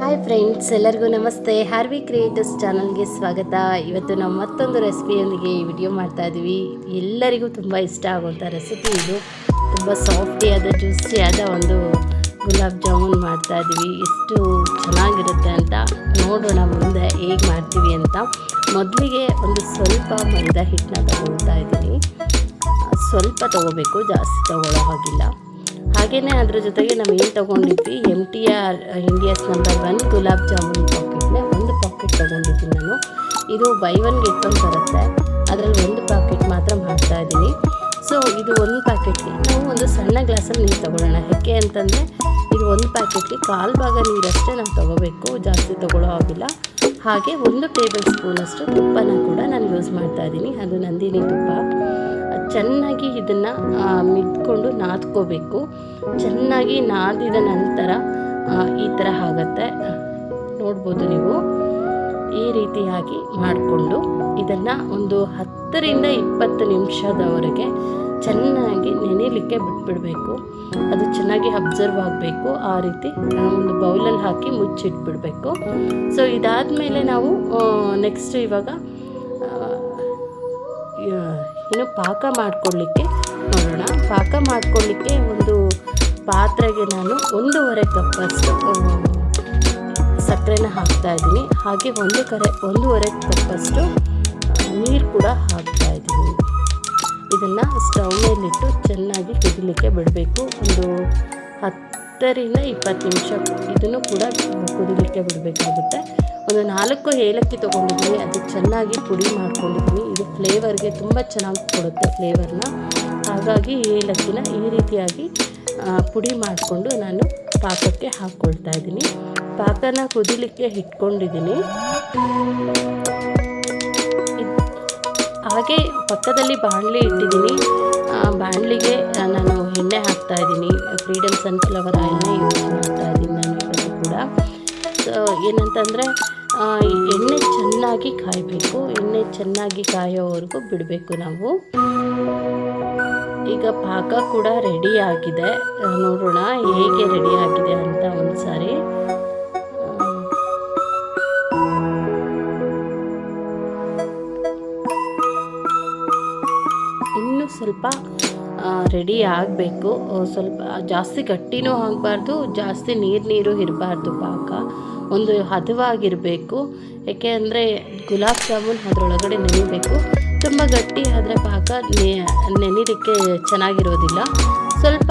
Hi friends ಎಲ್ಲರಿಗೂ ನಮಸ್ತೆ. Harvey creators ಚಾನಲ್ಗೆ ಸ್ವಾಗತ. ಇವತ್ತು ನಾವು ಮತ್ತೊಂದು ರೆಸಿಪಿಯೊಂದಿಗೆ ವಿಡಿಯೋ ಮಾಡ್ತಾ ಇದ್ವಿ ಎಲ್ಲರಿಗೂ ತುಂಬ ಇಷ್ಟ ಆಗುವಂಥ ರೆಸಿಪಿ ಇದು. ತುಂಬ ಸಾಫ್ಟಿಯಾದ ಜ್ಯೂಸಿಯಾದ ಒಂದು ಗುಲಾಬ್ ಜಾಮೂನ್ ಮಾಡ್ತಾ ಇದ್ವಿ ಎಷ್ಟು ಚೆನ್ನಾಗಿರುತ್ತೆ ಅಂತ ನೋಡೋಣ ಮುಂದೆ ಹೇಗೆ ಮಾಡ್ತೀವಿ ಅಂತ. ಮೊದಲಿಗೆ ಒಂದು ಸ್ವಲ್ಪ ಮೈದಾ ಹಿಟ್ಟನ್ನ ತಗೊಳ್ತಾ ಇದ್ದೀನಿ. ಸ್ವಲ್ಪ ತಗೋಬೇಕು, ಜಾಸ್ತಿ ತಗೊಳ್ಳೋ ಹಾಗಿಲ್ಲ. ಹಾಗೆಯೇ ಅದ್ರ ಜೊತೆಗೆ ನಾವು ಏನು ತೊಗೊಂಡಿದ್ವಿ? M T R India's number one gulab jamun ಪಾಕೆಟ್ನೇ ಒಂದು ಪಾಕೆಟ್ ತೊಗೊಂಡಿದ್ದೀನಿ ನಾನು. ಇದು ಬೈ ಒನ್ ಗೆಟ್ ಒನ್ ಬರುತ್ತೆ. ಅದರಲ್ಲಿ ಒಂದು ಪಾಕೆಟ್ ಮಾತ್ರ ಮಾಡ್ತಾ ಇದ್ದೀನಿ. ಸೊ ಇದು ಒಂದು ಪ್ಯಾಕೆಟ್ಗೆ ನಾವು ಒಂದು ಸಣ್ಣ ಗ್ಲಾಸಲ್ಲಿ ನೀರು ತೊಗೊಳ್ಳೋಣ. ಯಾಕೆ ಅಂತಂದರೆ ಇದು ಒಂದು ಪ್ಯಾಕೆಟ್ಗೆ ಕಾಲು ಭಾಗ ನೀರಷ್ಟೇ ನಾವು ತೊಗೋಬೇಕು. ಜಾಸ್ತಿ ತಗೊಳ್ಳೋ ಆಗಿಲ್ಲ ಹಾಗೆ ಒಂದು ಟೇಬಲ್ ಸ್ಪೂನಷ್ಟು ತುಪ್ಪನ ಕೂಡ ನಾನು ಯೂಸ್ ಮಾಡ್ತಾ ಇದ್ದೀನಿ. ಅದು ನಂದಿನಿ ತುಪ್ಪ. ಚೆನ್ನಾಗಿ ಇದನ್ನು ಮಿದ್ಕೊಂಡು ನಾದ್ಕೋಬೇಕು. ಚೆನ್ನಾಗಿ ನಾದಿದ ನಂತರ ಈ ಥರ ಆಗುತ್ತೆ. ನೋಡ್ಬೋದು ನೀವು. ಈ ರೀತಿಯಾಗಿ ಮಾಡಿಕೊಂಡು ಇದನ್ನು ಒಂದು ಹತ್ತರಿಂದ ಇಪ್ಪತ್ತು ನಿಮಿಷದವರೆಗೆ ಚೆನ್ನಾಗಿ ನೆನೆಯಲಿಕ್ಕೆ ಬಿಟ್ಬಿಡಬೇಕು. ಅದು ಚೆನ್ನಾಗಿ ಅಬ್ಸರ್ವ್ ಆಗಬೇಕು. ಆ ರೀತಿ ಒಂದು ಬೌಲಲ್ಲಿ ಹಾಕಿ ಮುಚ್ಚಿಟ್ಬಿಡಬೇಕು. ಸೊ ಇದಾದಮೇಲೆ ನಾವು ನೆಕ್ಸ್ಟ್ ಇವಾಗ ಇನ್ನು ಪಾಕ ಮಾಡ್ಕೊಳ್ಳಿಕ್ಕೆ ನೋಡೋಣ. ಪಾಕ ಮಾಡ್ಕೊಳ್ಳಿಕ್ಕೆ ಒಂದು ಪಾತ್ರೆಗೆ ನಾನು ಒಂದೂವರೆ ಕಪ್ಪಷ್ಟು ಸಕ್ಕರೆನ ಹಾಕ್ತಾ ಇದ್ದೀನಿ. ಹಾಗೆ ಒಂದು ಕರೆ, ಒಂದೂವರೆ ಕಪ್ಪಷ್ಟು ನೀರು ಕೂಡ ಹಾಕ್ತಾ ಇದ್ದೀನಿ. ಇದನ್ನು ಸ್ಟವ್ ಮೇಲಿಟ್ಟು ಚೆನ್ನಾಗಿ ಕುದಿಲಿಕ್ಕೆ ಬಿಡಬೇಕು. ಒಂದು ಹತ್ತರಿಂದ ಇಪ್ಪತ್ತು ನಿಮಿಷ ಇದನ್ನು ಕೂಡ ಕುದಿಲಿಕ್ಕೆ ಬಿಡಬೇಕಾಗುತ್ತೆ. ಒಂದು ನಾಲ್ಕು ಏಲಕ್ಕಿ ತೊಗೊಂಡಿದ್ದೀನಿ. ಅದು ಚೆನ್ನಾಗಿ ಪುಡಿ ಮಾಡ್ಕೊಂಡಿದ್ದೀನಿ. ಇದು ಫ್ಲೇವರ್ಗೆ ತುಂಬ ಚೆನ್ನಾಗಿ ಕೊಡುತ್ತೆ ಫ್ಲೇವರ್ನ. ಹಾಗಾಗಿ ಏಲಕ್ಕಿನ ಈ ರೀತಿಯಾಗಿ ಪುಡಿ ಮಾಡಿಕೊಂಡು ನಾನು ಪಾಕಕ್ಕೆ ಹಾಕ್ಕೊಳ್ತಾ ಇದ್ದೀನಿ. ಪಾಕನ ಕುದಿಲಿಕ್ಕೆ ಇಟ್ಕೊಂಡಿದ್ದೀನಿ. ಹಾಗೆ ಪಕ್ಕದಲ್ಲಿ ಬಾಣಲಿ ಇಟ್ಟಿದ್ದೀನಿ. ಬಾಣಲಿಗೆ ಸನ್ಫ್ಲವರ್ ಆಯಿಲ್ನ ಯೂಸ್ ಮಾಡ್ತಾ ಇದ್ದೀನಿ ನಾನು ಇವತ್ತು ಕೂಡ. ಸೊ ಏನಂತಂದರೆ ಎಣ್ಣೆ ಚೆನ್ನಾಗಿ ಕಾಯಬೇಕು. ಎಣ್ಣೆ ಚೆನ್ನಾಗಿ ಕಾಯೋವರೆಗೂ ಬಿಡಬೇಕು ನಾವು. ಈಗ ಪಾಕ ಕೂಡ ರೆಡಿ ಆಗಿದೆ. ನೋಡೋಣ, ಹೇಗೆ ರೆಡಿ ಆಗಿದೆ ಅಂತ ಒಂದು ಸಾರಿ ಇನ್ನೂ ಸ್ವಲ್ಪ ರೆಡಿ ಆಗಬೇಕು. ಸ್ವಲ್ಪ ಜಾಸ್ತಿ ಗಟ್ಟಿನೂ ಆಗಬಾರ್ದು, ಜಾಸ್ತಿ ನೀರು ನೀರು ಇರಬಾರ್ದು ಪಾಕ. ಒಂದು ಹದವಾಗಿರಬೇಕು. ಯಾಕೆ ಅಂದರೆ ಗುಲಾಬ್ ಜಾಮೂನ್ ಅದರೊಳಗಡೆ ನೆನಿಬೇಕು. ತುಂಬ ಗಟ್ಟಿ ಆದರೆ ಪಾಕ ನೆನಿಲಿಕ್ಕೆ ಚೆನ್ನಾಗಿರೋದಿಲ್ಲ. ಸ್ವಲ್ಪ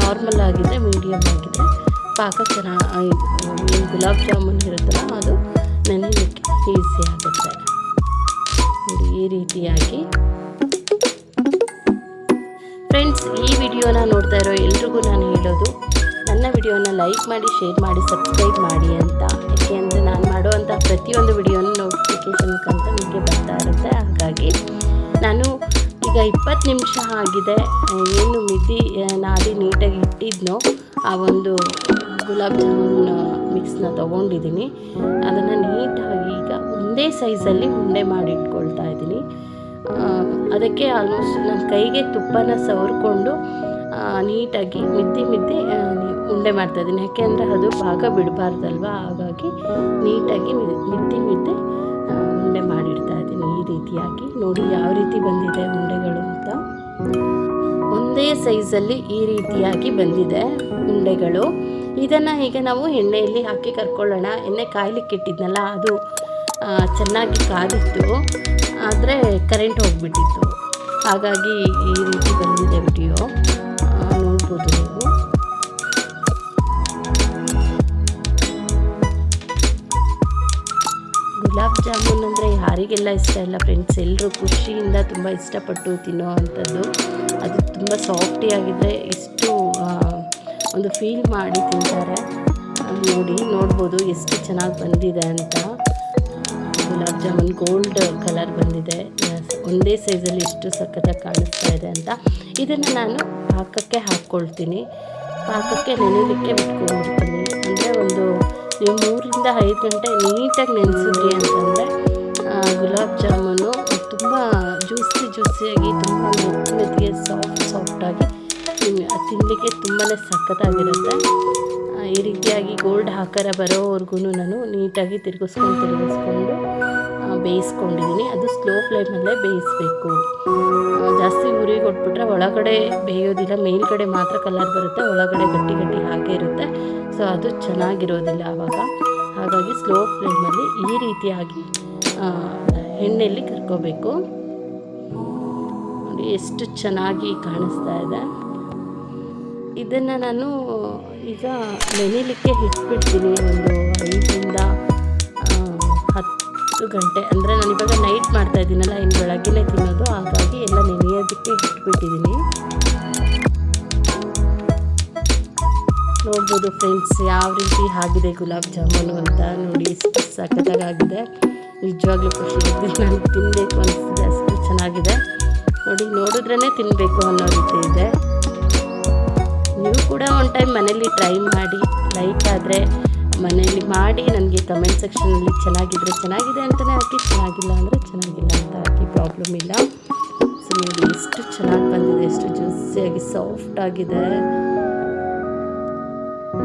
ನಾರ್ಮಲ್ ಆಗಿದ್ರೆ ಮೀಡಿಯಮ್ ಆಗಿದೆ. ಪಾಕ ಚೆನ್ನಾಗಿ ಗುಲಾಬ್ ಜಾಮೂನ್ ಇರುತ್ತಲ್ಲ ಅದು ನೆನೆಯಲಿಕ್ಕೆ ಈಸಿ ಆಗುತ್ತೆ. ಈ ರೀತಿಯಾಗಿ. ಫ್ರೆಂಡ್ಸ್, ಈ ವಿಡಿಯೋನ ನೋಡ್ತಾ ಇರೋ ಎಲ್ರಿಗೂ ನಾನು ಹೇಳೋದು, ನನ್ನ ವಿಡಿಯೋನ ಲೈಕ್ ಮಾಡಿ, ಶೇರ್ ಮಾಡಿ, ಸಬ್ಸ್ಕ್ರೈಬ್ ಮಾಡಿ ಅಂತ. ಯಾಕೆ ಅಂದರೆ ನಾನು ಮಾಡುವಂಥ ಪ್ರತಿಯೊಂದು ವಿಡಿಯೋನ ನೋಟಿಫಿಕೇಷನ್ ಮುಖಾಂತರ ನಿಮಗೆ ಬರ್ತಾ ಇರುತ್ತೆ. ಹಾಗಾಗಿ ನಾನು ಈಗ ಇಪ್ಪತ್ತು ನಿಮಿಷ ಆಗಿದೆ. ಏನು ಮಿದಿ ನಾದಿ ನೀಟಾಗಿ ಇಟ್ಟಿದ್ನೋ, ಆ ಒಂದು ಗುಲಾಬ್ ಜಾಮೂನ್ ಮಿಕ್ಸ್ನ ತೊಗೊಂಡಿದ್ದೀನಿ. ಅದನ್ನು ನೀಟಾಗಿ ಈಗ ಒಂದೇ ಸೈಜಲ್ಲಿ ಉಂಡೆ ಮಾಡಿ ಇಟ್ಕೊಳ್ತಾ ಇದ್ದೀನಿ. ಅದಕ್ಕೆ ಆಲ್ಮೋಸ್ಟ್ ನನ್ನ ಕೈಗೆ ತುಪ್ಪನ ಸವರ್ಕೊಂಡು ನೀಟಾಗಿ ಮಿದ್ದಿ ಮಿದ್ದಿ ಉಂಡೆ ಮಾಡ್ತಾ ಇದ್ದೀನಿ. ಯಾಕೆಂದರೆ ಅದು ಭಾಗ ಬಿಡಬಾರ್ದಲ್ವ? ಹಾಗಾಗಿ ನೀಟಾಗಿ ಮಿದ್ದಿ ಮಿದ್ದೆ ಉಂಡೆ ಮಾಡಿಡ್ತಾ ಇದ್ದೀನಿ ಈ ರೀತಿಯಾಗಿ. ನೋಡಿ ಯಾವ ರೀತಿ ಬಂದಿದೆ ಉಂಡೆಗಳು ಅಂತ. ಒಂದೇ ಸೈಜಲ್ಲಿ ಈ ರೀತಿಯಾಗಿ ಬಂದಿದೆ ಉಂಡೆಗಳು. ಇದನ್ನು ಈಗ ನಾವು ಎಣ್ಣೆಯಲ್ಲಿ ಹಾಕಿ ಕರ್ಕೊಳ್ಳೋಣ. ಎಣ್ಣೆ ಕಾಯ್ಲಿಕ್ಕೆ ಇಟ್ಟಿದ್ನಲ್ಲ ಅದು. ಚೆನ್ನಾಗಿ ಕಾದಿತ್ತು. ಆದರೆ ಕರೆಂಟ್ ಹೋಗಿಬಿಟ್ಟಿತ್ತು. ಹಾಗಾಗಿ ಈ ರೀತಿ ಬಂದಿದೆ ವಿಡಿಯೋ ನೋಡ್ಬೋದು ನೀವು. ಗುಲಾಬ್ ಜಾಮೂನ್ ಅಂದರೆ ಯಾರಿಗೆಲ್ಲ ಇಷ್ಟ ಇಲ್ಲ ಫ್ರೆಂಡ್ಸ್ ಎಲ್ಲರೂ ಖುಷಿಯಿಂದ ತುಂಬ ಇಷ್ಟಪಟ್ಟು ತಿನ್ನೋ ಅಂಥದ್ದು. ಅದು ತುಂಬ ಸಾಫ್ಟಿಯಾಗಿದ್ದರೆ ಇಷ್ಟು ಆ, ಒಂದು ಫೀಲ್ ಮಾಡಿ ತಿಂತಾರೆ. ನೋಡಿ ನೋಡ್ಬೋದು ಎಷ್ಟು ಚೆನ್ನಾಗಿ ಬಂದಿದೆ ಅಂತ. ಗುಲಾಬ್ ಜಾಮೂನ್ ಗೋಲ್ಡ್ ಕಲರ್ ಬಂದಿದೆ. ಒಂದೇ ಸೈಜಲ್ಲಿ ಇಷ್ಟು ಸಖತ್ತಾಗಿ ಕಾಣಿಸ್ತಾ ಇದೆ ಅಂತ. ಇದನ್ನು ನಾನು ಪಾಕಕ್ಕೆ ಹಾಕ್ಕೊಳ್ತೀನಿ ಪಾಕಕ್ಕೆ ನೆನೆಯಲಿಕ್ಕೆ ಬಿಟ್ಕೊಂಡಿರ್ತೀನಿ. ಅಂದರೆ ಒಂದು ನೀವು ಮೂರಿಂದ ಐದು ಗಂಟೆ ನೀಟಾಗಿ ನೆನೆಸಿದ್ರಿ ಅಂತಂದರೆ ಗುಲಾಬ್ ಜಾಮೂನು ತುಂಬ ಜ್ಯೂಸಿ ಜ್ಯೂಸಿಯಾಗಿ ತುಂಬ ಮೆತ್ತ ಮೆತ್ತಿಗೆ ಸಾಫ್ಟ್ ತಿನ್ನಲಿಕ್ಕೆ ತುಂಬಾ ಸಖತ್ತಾಗಿರುತ್ತೆ. ಈ ರೀತಿಯಾಗಿ ಗೋಲ್ಡ್ ಆಕಾರ ಬರೋವರೆಗೂ ನಾನು ನೀಟಾಗಿ ತಿರುಗಿಸ್ಕೊಂಡು ತಿರುಗಿಸ್ಕೊಂಡು ಬೇಯಿಸ್ಕೊಂಡಿದ್ದೀನಿ. ಅದು ಸ್ಲೋ ಫ್ಲೇಮಲ್ಲೇ ಬೇಯಿಸಬೇಕು. ಜಾಸ್ತಿ ಉರಿ ಕೊಟ್ಬಿಟ್ರೆ ಒಳಗಡೆ ಬೇಯೋದಿಲ್ಲ. ಮೇಲ್ಗಡೆ ಮಾತ್ರ ಕಲರ್ ಬರುತ್ತೆ. ಒಳಗಡೆ ಗಟ್ಟಿ ಗಟ್ಟಿ ಹಾಗೆ ಇರುತ್ತೆ. ಸೊ, ಅದು ಚೆನ್ನಾಗಿರೋದಿಲ್ಲ ಆವಾಗ. ಹಾಗಾಗಿ ಸ್ಲೋ ಫ್ಲೇಮಲ್ಲಿ ಈ ರೀತಿಯಾಗಿ ಎಣ್ಣೆಯಲ್ಲಿ ಕರ್ಕೋಬೇಕು. ನೋಡಿ, ಎಷ್ಟು ಚೆನ್ನಾಗಿ ಕಾಣಿಸ್ತಾ ಇದೆ. ಇದನ್ನು ನಾನು ಈಗ ನೆನೆಲಿಕ್ಕೆ ಇಟ್ಬಿಡ್ತೀನಿ ಒಂದು ಐದರಿಂದ ಹತ್ತು ಗಂಟೆ. ಅಂದರೆ ನಾನು ಇವಾಗ ನೈಟ್ ಮಾಡ್ತಾ ಇದ್ದೀನಲ್ಲ, ಇನ್ನು ಬೆಳಗ್ಗೆನೇ ತಿನ್ನೋದು. ಹಾಗಾಗಿ ಎಲ್ಲ ನೆನೆಯೋದಕ್ಕೆ ಇಟ್ಬಿಟ್ಟಿದ್ದೀನಿ. ನೋಡ್ಬೋದು ಫ್ರೆಂಡ್ಸ್ ಯಾವ ರೀತಿ ಆಗಿದೆ ಗುಲಾಬ್ ಜಾಮೂನು ಅಂತ ನೋಡಿ. ಸಖತ್ತಾಗಿದೆ ನಿಜವಾಗ್ಲೂ ಖುಷಿ ಇದೆ. ನಾನು ತಿನ್ನಬೇಕು ಅನಿಸ್ತಿದೆ. ಅಷ್ಟು ಚೆನ್ನಾಗಿದೆ. ನೋಡಿ ನೋಡಿದ್ರೇ ತಿನ್ನಬೇಕು ಅನ್ನೋ ರೀತಿ ಇದೆ. ನೀವು ಕೂಡ ಒಂದು ಟೈಮ್ ಮನೇಲಿ ಟ್ರೈ ಮಾಡಿ ಲೈಕ್ ಆದರೆ ಮನೇಲಿ ಮಾಡಿ ನನಗೆ ಕಮೆಂಟ್ ಸೆಕ್ಷನಲ್ಲಿ ಚೆನ್ನಾಗಿದ್ರೆ ಚೆನ್ನಾಗಿದೆ ಅಂತಲೇ ಹಾಕಿ, ಚೆನ್ನಾಗಿಲ್ಲ ಅಂದರೆ ಚೆನ್ನಾಗಿಲ್ಲ ಅಂತ ಹಾಕಿ ಪ್ರಾಬ್ಲಮ್ ಇಲ್ಲ. ಸೊ ನೋಡಿ ಎಷ್ಟು ಚೆನ್ನಾಗಿ ಬಂದಿದೆ, ಎಷ್ಟು ಜ್ಯೂಸಿಯಾಗಿ ಸಾಫ್ಟ್ ಆಗಿದೆ.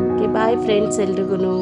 ಓಕೆ ಬಾಯ್ ಫ್ರೆಂಡ್ಸ್ ಎಲ್ರಿಗೂ